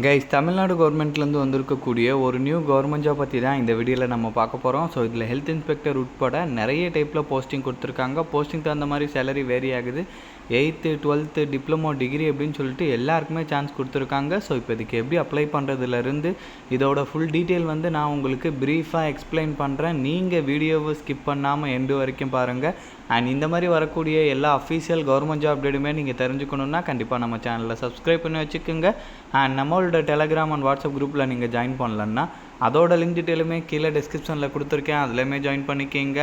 Guys Tamil Nadu கவர்மெண்ட்லேருந்து வந்திருக்கக்கூடிய ஒரு நியூ கவர்மெண்ட் ஜாப் பற்றி தான் இந்த வீடியோவில் நம்ம பார்க்க போகிறோம் ஸோ இதில் ஹெல்த் இன்ஸ்பெக்டர் உட்பட நிறைய டைப்பில் போஸ்டிங் கொடுத்துருக்காங்க. போஸ்டிங் தகுந்த மாதிரி சேலரி வேரி ஆகுது. எயித்து டுவெல்த்து டிப்ளமோ டிகிரி அப்படின்னு சொல்லிட்டு எல்லாருக்குமே சான்ஸ் கொடுத்துருக்காங்க. ஸோ இப்போ இதுக்கு எப்படி அப்ளை பண்ணுறதுலேருந்து இதோட ஃபுல் டீட்டெயில் வந்து நான் உங்களுக்கு ப்ரீஃபாக எக்ஸ்பிளைன் பண்ணுறேன் நீங்கள் வீடியோவை ஸ்கிப் பண்ணாமல் எண்டு வரைக்கும் பாருங்கள் அண்ட் இந்த மாதிரி வரக்கூடிய எல்லா அஃபீஷியல் கவர்மெண்ட் ஜாப் அப்டேட்டுமே நீங்கள் தெரிஞ்சுக்கணுன்னா கண்டிப்பாக நம்ம சேனலில் சப்ஸ்கிரைப் பண்ணி வச்சுக்கோங்க. அண்ட் நம்மளோட டெலகிராம் அண்ட் வாட்ஸ்அப் குரூப்பில் நீங்கள் ஜாயின் பண்ணலன்னா அதோட லிங்க் டீட்டெயிலுமே கீழே டிஸ்கிரிப்ஷனில் கொடுத்துருக்கேன். அதுலேயுமே ஜாயின் பண்ணிக்கோங்க.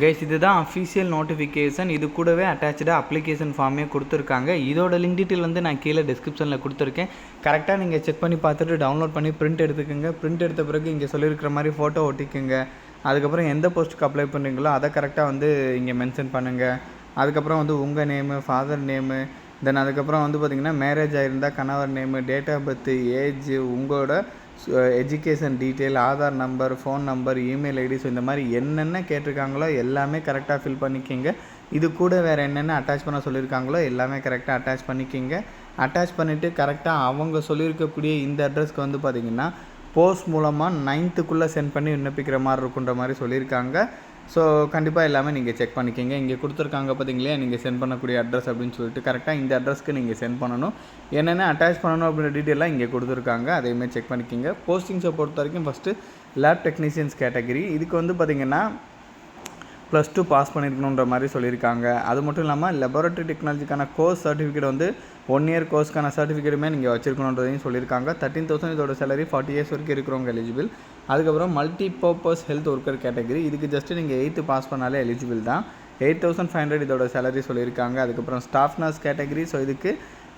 கைஸ் இதுதான் அஃபீஷியல் நோட்டிஃபிகேஷன் இது கூடவே அட்டாச்சாக அப்ளிகேஷன் ஃபார்மே கொடுத்துருக்காங்க. இதோட லிங்க் டீட்டெயில் வந்து நான் கீழே டிஸ்கிரிப்ஷனில் கொடுத்துருக்கேன். கரெக்டாக நீங்கள் செக் பண்ணி பார்த்துட்டு டவுன்லோட் பண்ணி பிரிண்ட் எடுத்துக்கோங்க. பிரிண்ட் எடுத்த பிறகு இங்கே சொல்லியிருக்கிற மாதிரி ஃபோட்டோ ஒட்டிக்கோங்க. அதுக்கப்புறம் எந்த போஸ்ட்டுக்கு அப்ளை பண்ணுறீங்களோ அதை கரெக்டாக வந்து இங்கே மென்ஷன் பண்ணுங்கள் அதுக்கப்புறம் வந்து உங்கள் நேமு ஃபாதர் நேமு தென் அதுக்கப்புறம் வந்து பார்த்திங்கன்னா மேரேஜ் ஆகிருந்தால் கணவர் name date of birth age உங்களோட education detail Aadhaar number phone number email ID so இந்த மாதிரி என்னென்ன கேட்டிருக்காங்களோ எல்லாமே கரெக்டாக ஃபில் பண்ணிக்கிங்க. இது கூட வேறு என்னென்ன அட்டாச் பண்ண சொல்லியிருக்காங்களோ எல்லாமே கரெக்டாக அட்டாச் பண்ணிக்கிங்க. அட்டாச் பண்ணிவிட்டு கரெக்டாக அவங்க சொல்லியிருக்கக்கூடிய இந்த அட்ரஸ்க்கு வந்து பார்த்திங்கன்னா போஸ்ட் மூலமாக நைன்த்துக்குள்ளே சென்ட் பண்ணி விண்ணப்பிக்கிற மாதிரி இருக்குன்ற மாதிரி சொல்லியிருக்காங்க. ஸோ கண்டிப்பாக எல்லாமே நீங்கள் செக் பண்ணிக்கிங்க. இங்கே கொடுத்துருக்காங்க பார்த்தீங்களே நீங்கள் சென்ட் பண்ணக்கூடிய அட்ரஸ் அப்படின்னு சொல்லிட்டு கரெக்டாக இந்த அட்ரஸ்க்கு நீங்கள் சென்ட் பண்ணணும். என்னென்ன அட்டாச் பண்ணணும் அப்படின்ற டீட்டெயிலாக இங்கே கொடுத்துருக்காங்க. அதையுமே செக் பண்ணிக்கிங்க. போஸ்டிங்ஸை பொறுத்த வரைக்கும் ஃபஸ்ட்டு லேப் டெக்னீஷியன்ஸ் கேட்டகரி இதுக்கு வந்து பார்த்திங்கன்னா ப்ளஸ் டூ பாஸ் பண்ணியிருக்கணுன்ற மாதிரி சொல்லியிருக்காங்க. அது மட்டும் இல்லாமல் லெபரட்டரி டெக்னாலஜிக்கான கோர்ஸ் சர்டிஃபிகேட் வந்து ஒன் இயர் கோர்ஸ்க்கான சர்டிஃபிகேட்டுமே நீங்கள் வச்சிருக்கணுன்றதையும் சொல்லியிருக்காங்க. தேர்ட்டின் தௌசண்ட் இதோட சேலரி ஃபார்ட்டி இயர்ஸ் வரைக்கும் இருக்கிறவங்க எலிஜிபிள் அதுக்கப்புறம் multi purpose health worker category இதுக்கு ஜஸ்ட்டு நீங்கள் எயித்து பாஸ் பண்ணாலே எலிஜிபிள் தான். எயிட் தௌசண்ட் ஃபைவ் ஹண்ட்ரட் இதோட சேலரி சொல்லியிருக்காங்க. அதுக்கப்புறம் ஸ்டாஃப் நர்ஸ் கேட்டகரி ஸோ இதுக்கு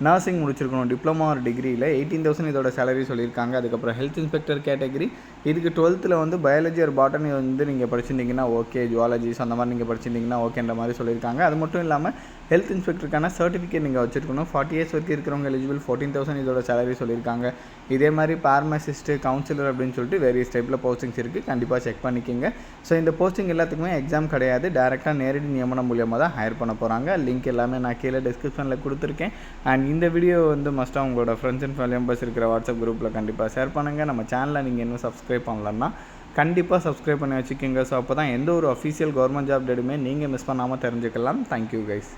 நர்சிங் முடிச்சிருக்கணும் டிப்ளமோ ஒரு டிகிரியில் எயிட்டீன் தௌசண்ட் இதோட சேலரி சொல்லியிருக்காங்க. அதுக்கப்புறம் ஹெல்த் இன்ஸ்பெக்டர் கேட்டகரி இதுக்கு டுவெல்த்தில் வந்து பயாலஜி ஒரு பாட்டனி வந்து நீங்கள் படிச்சிருந்தீங்கன்னா ஓகே ஜுவாலஜிஸ் அந்த மாதிரி நீங்கள் படிச்சிருந்தீங்கன்னா ஓகேன்ற மாதிரி சொல்லியிருக்காங்க. அது மட்டும் இல்லாமல் ஹெல்த் இன்ஸ்பெக்டருக்கான சர்டிஃபிகேட் நீங்கள் வச்சிருக்கணும். ஃபார்ட்டி இயர்ஸ் வரைக்கும் இருக்கிறவங்க எலிஜிபிள் ஃபோர்டீன் தௌசண்ட் இதோட சேலரி சொல்லியிருக்காங்க. இதே மாதிரி பார்மசிஸ்ட்டு கவுன்சிலர் அப்படின்னு சொல்லிட்டு வேரியஸ் டைப்பில் போஸ்டிங்ஸ் இருக்குது கண்டிப்பாக செக் பண்ணிக்கோங்க. ஸோ இந்த போஸ்டிங் எல்லாத்துக்குமே எக்ஸாம் கிடையாது. டேரெக்டாக நேரடி நியமனம் மூலியமாக தான் ஹையர் பண்ண போகிறாங்க லிங்க் எல்லாமே நான் கீழே டிஸ்கிரிப்ஷனில் கொடுத்துருக்கேன். அண்ட் இந்த வீடியோ வந்து மஸ்ட்டாக உங்களோட ஃப்ரெண்ட்ஸ் அண்ட் ஃபேமிலி மெம்பர்ஸ் இருக்கிற வாட்ஸ்அப் குரூப்பில் கண்டிப்பாக ஷேர் பண்ணுங்கள் நம்ம சேனலை நீங்கள் இன்னும் சப்ஸ்கிரைப் பண்ணலன்னா கண்டிப்பாக சப்ஸ்கிரைப் பண்ணி வச்சுக்கோங்க. ஸோ அப்போ தான் எந்த ஒரு அஃபீஷியல் கவர்மெண்ட் ஜாப் டேட்டுமே நீங்கள் மிஸ் பண்ணாமல் தெரிஞ்சுக்கலாம். Thank you guys